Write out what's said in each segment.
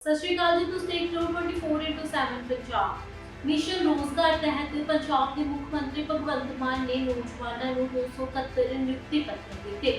ਸਤਿ ਸ਼੍ਰੀ ਅਕਾਲ ਜੀ, ਤੁਸੀਂ ਦੇਖ ਰਹੇ ਹੋ 24/7 ਪੰਜਾਬ। ਮਿਸ਼ਨ ਰੋਜ਼ਗਾਰ ਤਹਿਤ ਪੰਜਾਬ ਦੇ ਮੁੱਖ ਮੰਤਰੀ ਭਗਵੰਤ ਮਾਨ ਨੇ ਨੌਜਵਾਨਾਂ ਨੂੰ 271 ਨਿਯੁਕਤੀ ਪੱਤਰ ਦਿੱਤੇ।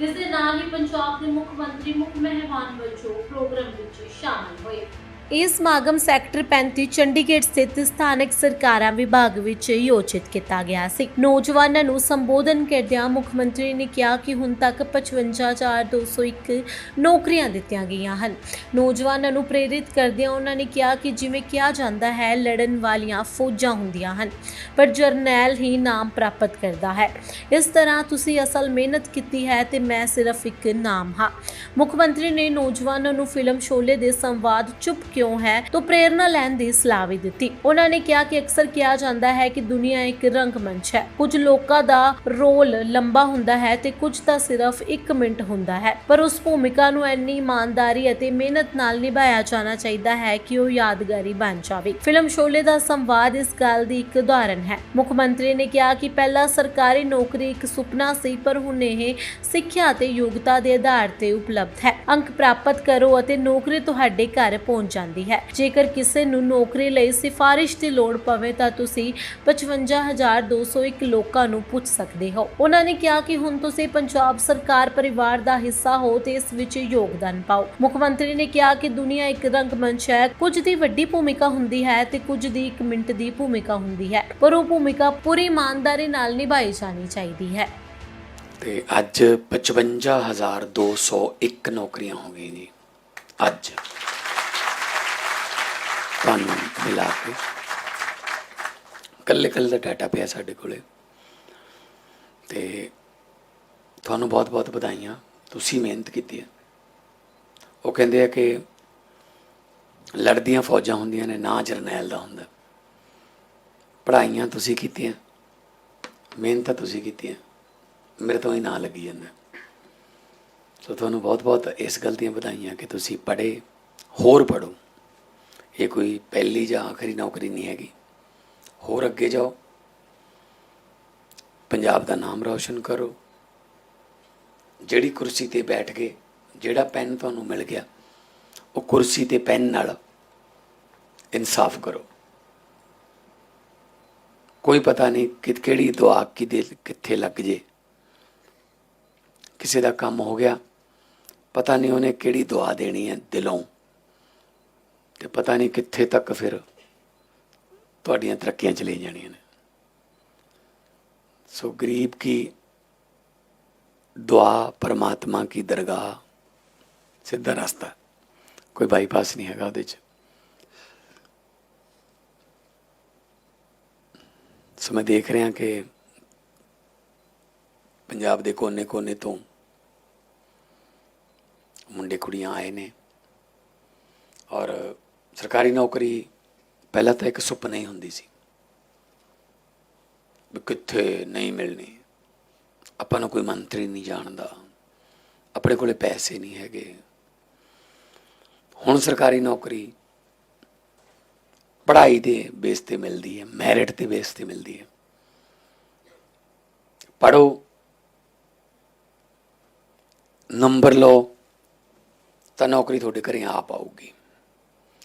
ਇਸ ਦੇ ਨਾਲ ਹੀ ਪੰਜਾਬ ਦੇ ਮੁੱਖ ਮੰਤਰੀ ਮੁੱਖ ਮਹਿਮਾਨ ਵਜੋਂ ਪ੍ਰੋਗਰਾਮ ਵਿੱਚ ਸ਼ਾਮਲ ਹੋਏ। ਇਹ ਸਮਾਗਮ ਸੈਕਟਰ 35 ਚੰਡੀਗੜ੍ਹ ਸਥਿਤ ਸਥਾਨਕ ਸਰਕਾਰਾਂ ਵਿਭਾਗ ਵਿੱਚ ਆਯੋਜਿਤ ਕੀਤਾ ਗਿਆ ਸੀ। ਨੌਜਵਾਨਾਂ ਨੂੰ ਸੰਬੋਧਨ ਕਰਦਿਆਂ ਮੁੱਖ ਮੰਤਰੀ ਨੇ ਕਿਹਾ ਕਿ ਹੁਣ ਤੱਕ 55201 ਨੌਕਰੀਆਂ ਦਿੱਤੀਆਂ ਗਈਆਂ ਹਨ। ਨੌਜਵਾਨਾਂ ਨੂੰ ਪ੍ਰੇਰਿਤ ਕਰਦਿਆਂ ਉਹਨਾਂ ਨੇ ਕਿਹਾ ਕਿ ਜਿਵੇਂ ਕਿਹਾ ਜਾਂਦਾ ਹੈ, ਲੜਨ ਵਾਲੀਆਂ ਫੌਜਾਂ ਹੁੰਦੀਆਂ ਹਨ, ਪਰ ਜਰਨੈਲ ਹੀ ਨਾਮ ਪ੍ਰਾਪਤ ਕਰਦਾ ਹੈ। ਇਸ ਤਰ੍ਹਾਂ ਤੁਸੀਂ ਅਸਲ ਮਿਹਨਤ ਕੀਤੀ ਹੈ ਤੇ ਮੈਂ ਸਿਰਫ ਇੱਕ ਨਾਮ ਹਾਂ। ਮੁੱਖ ਮੰਤਰੀ ਨੇ ਨੌਜਵਾਨਾਂ ਨੂੰ ਫਿਲਮ ਸ਼ੋਲੇ ਦੇ ਸੰਵਾਦ ਚੁੱਪ ਕਿਉਂ ਹੈ? ਤੋਂ ਪ੍ਰੇਰਣਾ ਲੈਣ ਦੀ ਸਲਾਹ ਵੀ ਦਿੱਤੀ। ਉਹਨਾਂ ਨੇ ਕਿਹਾ ਕਿ ਅਕਸਰ ਕਿਹਾ ਜਾਂਦਾ ਹੈ ਕਿ ਦੁਨੀਆ ਇੱਕ ਰੰਗਮੰਚ ਹੈ। ਕੁਝ ਲੋਕਾਂ ਦਾ ਰੋਲ ਲੰਬਾ ਹੁੰਦਾ ਹੈ ਤੇ ਕੁਝ ਤਾਂ ਸਿਰਫ 1 ਮਿੰਟ ਹੁੰਦਾ ਹੈ। ਪਰ ਉਸ ਭੂਮਿਕਾ ਨੂੰ ਇੰਨੀ ਇਮਾਨਦਾਰੀ ਅਤੇ ਮਿਹਨਤ ਨਾਲ ਨਿਭਾਇਆ ਜਾਣਾ ਚਾਹੀਦਾ ਹੈ ਕਿ ਉਹ ਯਾਦਗਾਰੀ ਬਣ ਜਾਵੇ। ਫਿਲਮ ਸ਼ੋਲੇ ਦਾ ਸੰਵਾਦ ਇਸ ਗੱਲ ਦੀ ਇੱਕ ਉਦਾਹਰਨ ਹੈ। ਮੁੱਖ ਮੰਤਰੀ ਨੇ ਕਿਹਾ ਕਿ ਪਹਿਲਾਂ ਸਰਕਾਰੀ ਨੌਕਰੀ ਇੱਕ ਸੁਪਨਾ ਸੀ, ਪਰ ਹੁਣ ਇਹ ਸਿੱਖਿਆ ਅਤੇ ਯੋਗਤਾ ਦੇ ਆਧਾਰ ਤੇ ਉਪਲਬਧ ਹੈ। ਅੰਕ ਪ੍ਰਾਪਤ ਕਰੋ ਅਤੇ ਨੌਕਰੀ ਤੁਹਾਡੇ ਘਰ ਪਹੁੰਚ ਜਾਂਦੀ ਹੈ। ਜੇਕਰ ਕਿਸੇ ਨੂੰ ਨੌਕਰੀ ਲਈ ਸਿਫਾਰਿਸ਼ ਦੀ ਲੋੜ ਪਵੇ ਤਾਂ ਤੁਸੀਂ 55201 ਲੋਕਾਂ ਨੂੰ ਪੁੱਛ ਸਕਦੇ ਹੋ। ਉਹਨਾਂ ਨੇ ਕਿਹਾ ਕਿ ਹੁਣ ਤੁਸੀਂ ਪੰਜਾਬ ਸਰਕਾਰ ਪਰਿਵਾਰ ਦਾ ਹਿੱਸਾ ਹੋ ਤੇ ਇਸ ਵਿੱਚ ਯੋਗਦਾਨ ਪਾਓ। ਮੁੱਖ ਮੰਤਰੀ ਨੇ ਕਿਹਾ ਕਿ ਦੁਨੀਆ ਇੱਕ ਰੰਗਮੰਚ ਹੈ। ਕੁਝ ਦੀ ਵੱਡੀ ਭੂਮਿਕਾ ਹੁੰਦੀ ਹੈ ਤੇ ਕੁਝ ਦੀ 1 ਮਿੰਟ ਦੀ ਭੂਮਿਕਾ ਹੁੰਦੀ ਹੈ। ਪਰ ਉਹ ਭੂਮਿਕਾ ਪੂਰੀ ਇਮਾਨਦਾਰੀ ਨਾਲ ਨਿਭਾਈ ਜਾਣੀ ਚਾਹੀਦੀ ਹੈ। ਤੇ ਅੱਜ 55201 ਨੌਕਰੀਆਂ ਹੋ ਗਈਆਂ ਜੀ ਅੱਜ। ਤੁਹਾਨੂੰ ਮਿਲਾ ਕੇ। ਕੱਲੇ ਕੱਲੇ ਦਾ ਡਾਟਾ ਪਿਆ ਸਾਡੇ ਕੋਲੇ। ਤੇ ਤੁਹਾਨੂੰ ਬਹੁਤ ਬਹੁਤ ਵਧਾਈਆਂ। ਤੁਸੀਂ ਮਿਹਨਤ ਕੀਤੀ ਹੈ। ਉਹ ਕਹਿੰਦੇ ਆ ਕਿ ਲੜਦੀਆਂ ਫੌਜਾਂ ਹੁੰਦੀਆਂ ਨੇ, ਨਾ ਜਰਨੈਲ ਦਾ ਹੁੰਦਾ। ਪੜ੍ਹਾਈਆਂ ਤੁਸੀਂ ਕੀਤੀਆਂ। ਮਿਹਨਤ ਤੁਸੀਂ ਕੀਤੀਆਂ ਮੇਰੇ ਤੋਂ ਹੀ ਨਾ ਲੱਗੀ ਜਾਂਦਾ। ਸੋ ਤੁਹਾਨੂੰ ਬਹੁਤ-ਬਹੁਤ ਇਸ ਗੱਲ ਦੀਆਂ ਵਧਾਈਆਂ ਕਿ ਤੁਸੀਂ ਪੜ੍ਹੇ, ਹੋਰ ਪੜੋ ਇਹ ਕੋਈ ਪਹਿਲੀ ਜਾਂ ਆਖਰੀ ਨੌਕਰੀ ਨਹੀਂ ਹੈਗੀ। ਹੋਰ ਅੱਗੇ ਜਾਓ। ਪੰਜਾਬ ਦਾ ਨਾਮ ਰੌਸ਼ਨ ਕਰੋ। ਜਿਹੜੀ ਕੁਰਸੀ ਤੇ ਬੈਠ ਕੇ ਜਿਹੜਾ ਪੈਨ ਤੁਹਾਨੂੰ ਮਿਲ ਗਿਆ, ਉਹ ਕੁਰਸੀ ਤੇ ਪੈਨ ਨਾਲ ਇਨਸਾਫ ਕਰੋ। ਕੋਈ ਪਤਾ ਨਹੀਂ ਕਿ ਕਿਹੜੀ ਦੁਆ ਕਿਦੇ ਕਿੱਥੇ ਲੱਗ ਜੇ। ਕਿਸੇ ਦਾ ਕੰਮ ਹੋ ਗਿਆ, ਪਤਾ ਨਹੀਂ ਉਹਨੇ ਕਿਹੜੀ ਦੁਆ ਦੇਣੀ ਹੈ ਦਿਲੋਂ। ਤੇ ਪਤਾ ਨਹੀਂ ਕਿੱਥੇ ਤੱਕ ਫਿਰ ਤੁਹਾਡੀਆਂ ਤਰੱਕੀਆਂ ਚਲੇ ਜਾਣੀਆਂ ਨੇ। ਸੋ ਗਰੀਬ ਕੀ ਦੁਆ ਪਰਮਾਤਮਾ ਕੀ ਦਰਗਾਹ, ਸਿੱਧਾ ਰਸਤਾ। ਕੋਈ ਬਾਈਪਾਸ ਨਹੀਂ ਹੈਗਾ ਉਹਦੇ ਚ। ਸੋ ਮੈਂ ਦੇਖ ਰਿਹਾ ਕਿ ਪੰਜਾਬ ਦੇ ਕੋਨੇ-ਕੋਨੇ ਤੋਂ ਮੁੰਡੇ ਕੁੜੀਆਂ ਆਏ ਨੇ ਔਰ ਸਰਕਾਰੀ ਨੌਕਰੀ ਪਹਿਲਾਂ ਤਾਂ ਇੱਕ ਸੁਪਨਾ ਹੀ ਹੁੰਦੀ ਸੀ ਵੀ ਕਿੱਥੇ ਨਹੀਂ ਮਿਲਣੀ। ਆਪਾਂ ਨੂੰ ਕੋਈ ਮੰਤਰੀ ਨਹੀਂ ਜਾਣਦਾ। ਆਪਣੇ ਕੋਲੇ ਪੈਸੇ ਨਹੀਂ ਹੈਗੇ। ਹੁਣ ਸਰਕਾਰੀ ਨੌਕਰੀ ਪੜ੍ਹਾਈ ਦੇ ਬੇਸ ਤੇ ਮਿਲਦੀ ਹੈ ਮੈਰਿਟ ਤੇ ਬੇਸ ਤੇ ਮਿਲਦੀ ਹੈ। ਪੜੋ ਨੰਬਰ ਲਓ, ਤਾਂ ਨੌਕਰੀ ਤੁਹਾਡੇ ਘਰੇ ਆਪ ਆਊਗੀ।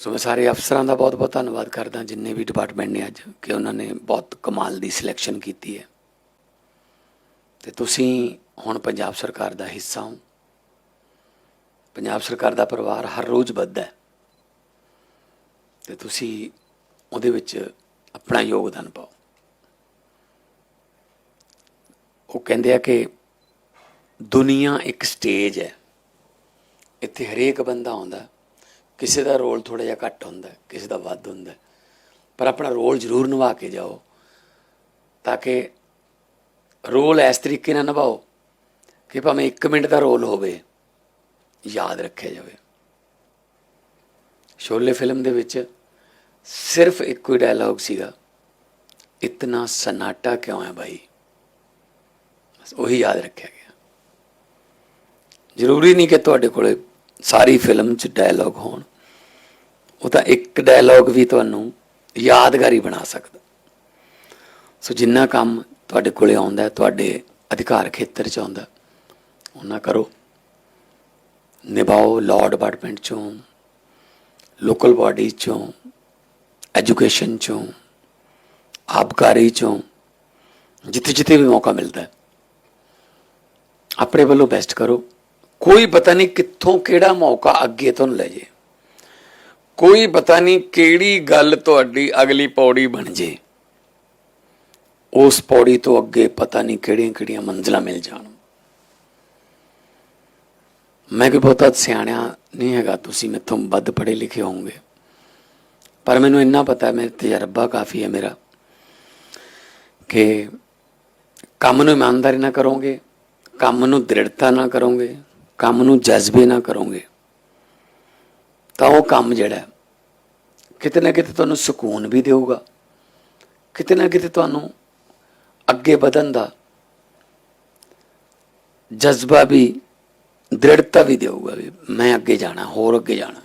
ਸੋ ਮੈਂ ਸਾਰੇ ਅਫਸਰਾਂ ਦਾ ਬਹੁਤ ਬਹੁਤ ਧੰਨਵਾਦ ਕਰਦਾ, ਜਿੰਨੇ ਵੀ ਡਿਪਾਰਟਮੈਂਟ ਨੇ ਅੱਜ, ਕਿ ਉਹਨਾਂ ਨੇ ਬਹੁਤ ਕਮਾਲ ਦੀ ਸਿਲੈਕਸ਼ਨ ਕੀਤੀ ਹੈ। ਤੇ ਤੁਸੀਂ ਹੁਣ ਪੰਜਾਬ ਸਰਕਾਰ ਦਾ ਹਿੱਸਾ ਹੋ। ਪੰਜਾਬ ਸਰਕਾਰ ਦਾ ਪਰਿਵਾਰ ਹਰ ਰੋਜ਼ ਵੱਧਦਾ ਹੈ। ਤੇ ਤੁਸੀਂ ਉਹਦੇ ਵਿੱਚ ਆਪਣਾ ਯੋਗਦਾਨ ਪਾਓ। ਉਹ ਕਹਿੰਦੇ ਆ ਕਿ ਦੁਨੀਆ ਇੱਕ ਸਟੇਜ ਹੈ। ਇੱਥੇ ਹਰੇਕ ਬੰਦਾ ਆਉਂਦਾ। ਕਿਸੇ ਦਾ ਰੋਲ ਥੋੜਾ ਜਿਹਾ ਘੱਟ ਹੁੰਦਾ ਕਿਸੇ ਦਾ ਵੱਧ ਹੁੰਦਾ ਪਰ ਆਪਣਾ ਰੋਲ ਜ਼ਰੂਰ ਨਿਭਾ ਕੇ ਜਾਓ, ਤਾਂ ਕਿ ਰੋਲ ਇਸ ਤਰੀਕੇ ਨਾਲ ਨਿਭਾਓ ਕਿ ਭਾਵੇਂ 1 ਮਿੰਟ ਦਾ ਰੋਲ ਹੋਵੇ, ਯਾਦ ਰੱਖਿਆ ਜਾਵੇ। ਸ਼ੋਲੇ ਫਿਲਮ ਦੇ ਵਿੱਚ ਸਿਰਫ ਇੱਕੋ ਹੀ ਡਾਇਲੌਗ ਸੀਗਾ, ਇਤਨਾ ਸਨਾਟਾ ਕਿਉਂ ਹੈ ਭਾਈ ਬਸ ਉਹੀ ਯਾਦ ਰੱਖਿਆ ਗਿਆ। ਜ਼ਰੂਰੀ ਨਹੀਂ ਕਿ ਤੁਹਾਡੇ ਕੋਲੇ ਸਾਰੀ ਫਿਲਮ 'ਚ ਡਾਇਲੌਗ ਹੋਣ। ਉਹ ਤਾਂ ਇੱਕ ਡਾਇਲੌਗ ਵੀ ਤੁਹਾਨੂੰ ਯਾਦਗਾਰੀ ਬਣਾ ਸਕਦਾ। ਸੋ ਜਿੰਨਾ ਕੰਮ ਤੁਹਾਡੇ ਕੋਲੇ ਆਉਂਦਾ, ਤੁਹਾਡੇ ਅਧਿਕਾਰ ਖੇਤਰ 'ਚ ਆਉਂਦਾ ਉਹਨਾਂ ਕਰੋ। ਨਿਭਾਓ ਲਾਅ ਡਿਪਾਰਟਮੈਂਟ 'ਚੋਂ ਲੋਕਲ ਬਾਡੀ 'ਚੋਂ ਐਜੂਕੇਸ਼ਨ 'ਚੋਂ, ਆਬਕਾਰੀ 'ਚੋਂ, ਜਿੱਥੇ ਜਿੱਥੇ ਵੀ ਮੌਕਾ ਮਿਲਦਾ ਹੈ ਆਪਣੇ ਵੱਲੋਂ ਬੈਸਟ ਕਰੋ। ਕੋਈ ਪਤਾ ਨਹੀਂ ਕਿੱਥੋਂ ਕਿਹੜਾ ਮੌਕਾ ਅੱਗੇ ਤੁਹਾਨੂੰ ਲੈ ਜੇ। ਕੋਈ ਪਤਾ ਨਹੀਂ ਕਿਹੜੀ ਗੱਲ ਤੁਹਾਡੀ ਅਗਲੀ ਪੌੜੀ ਬਣ ਜੇ। ਉਸ ਪੌੜੀ ਤੋਂ ਅੱਗੇ ਪਤਾ ਨਹੀਂ ਕਿਹੜੀਆਂ ਕਿਹੜੀਆਂ ਮੰਜ਼ਲਾਂ ਮਿਲ ਜਾਣ। ਮੈਂ ਕੋਈ ਬਹੁਤਾ ਸਿਆਣਿਆ ਨਹੀਂ ਹੈਗਾ, ਤੁਸੀਂ ਮੈਥੋਂ ਵੱਧ ਪੜ੍ਹੇ ਲਿਖੇ ਹੋਵੋਗੇ। ਪਰ ਮੈਨੂੰ ਇੰਨਾ ਪਤਾ ਹੈ ਮੇਰੇ ਤਜਰਬਾ ਕਾਫੀ ਹੈ ਮੇਰਾ, ਕਿ ਕੰਮ ਨੂੰ ਇਮਾਨਦਾਰੀ ਨਾਲ ਕਰੋਗੇ, ਕੰਮ ਨੂੰ ਦ੍ਰਿੜਤਾ ਨਾਲ ਕਰੋਗੇ, ਕੰਮ ਨੂੰ ਜਜ਼ਬੇ ਨਾਲ ਕਰੋਗੇ, ਤਾਂ ਉਹ ਕੰਮ ਜਿਹੜਾ ਕਿਤੇ ਨਾ ਕਿਤੇ ਤੁਹਾਨੂੰ ਸਕੂਨ ਵੀ ਦੇਊਗਾ। ਕਿਤੇ ਨਾ ਕਿਤੇ ਤੁਹਾਨੂੰ ਅੱਗੇ ਵਧਣ ਦਾ ਜਜ਼ਬਾ ਵੀ, ਦ੍ਰਿੜਤਾ ਵੀ ਦੇਊਗਾ ਵੀ ਮੈਂ ਅੱਗੇ ਜਾਣਾ, ਹੋਰ ਅੱਗੇ ਜਾਣਾ।